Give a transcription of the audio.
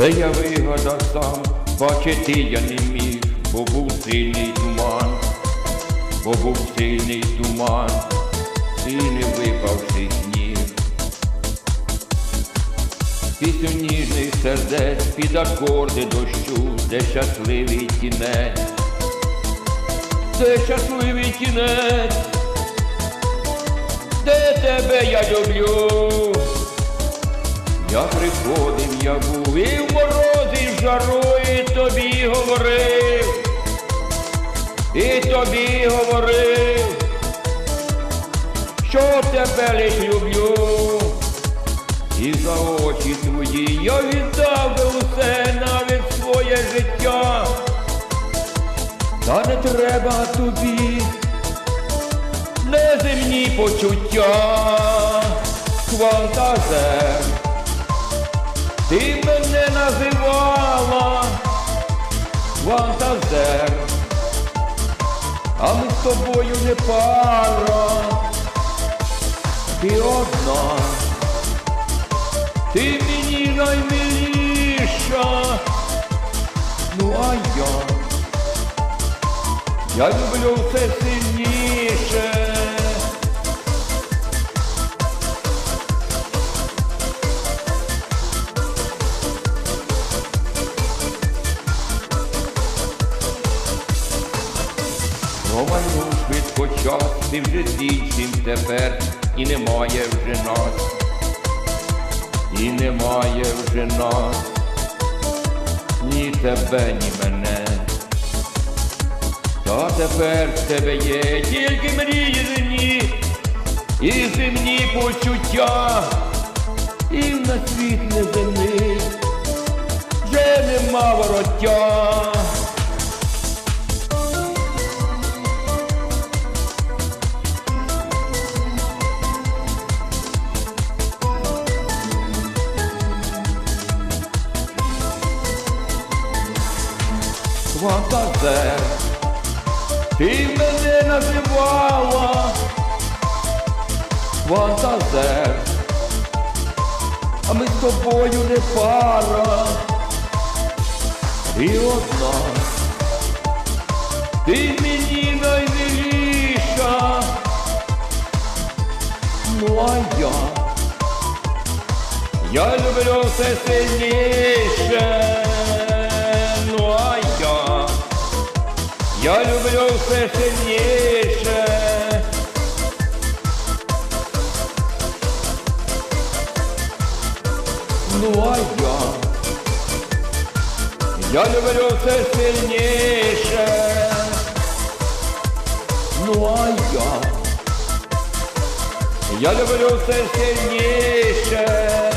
Це я вигадав сам, бачити я не міг, бо був сильний туман, бо був сильний туман, і не випавши сніг. Пісню ніжних сердець під акорди дощу, де щасливий кінець, де щасливий кінець, де тебе я люблю. Я приходив, я був і в мороз, і в тобі говорив, і тобі говорив, що тебе лиш люблю, і за очі твої я віддав би усе, навіть своє життя, та не треба тобі неземні почуття, квантазер. Ти мене називала Вантазер, а ми з тобою не пара, ти одна, ти мені наймиліша, ну а я, я люблю все сильніше. Промайнув швидко час, ти вже з тепер, і немає вже нас, і немає вже нас, ні тебе, ні мене. Та тепер в тебе є тільки мрії земні, і земні почуття, і на світ неземний вже нема вороття. Фантазер, ти мене називала Фантазер, а ми з тобою не пара, і одна, ти мені наймиліша, ну а я, я люблю все сильніше, я люблю все сильніше. Ну а я, я люблю все сильніше. Ну а я, я люблю все сильніше.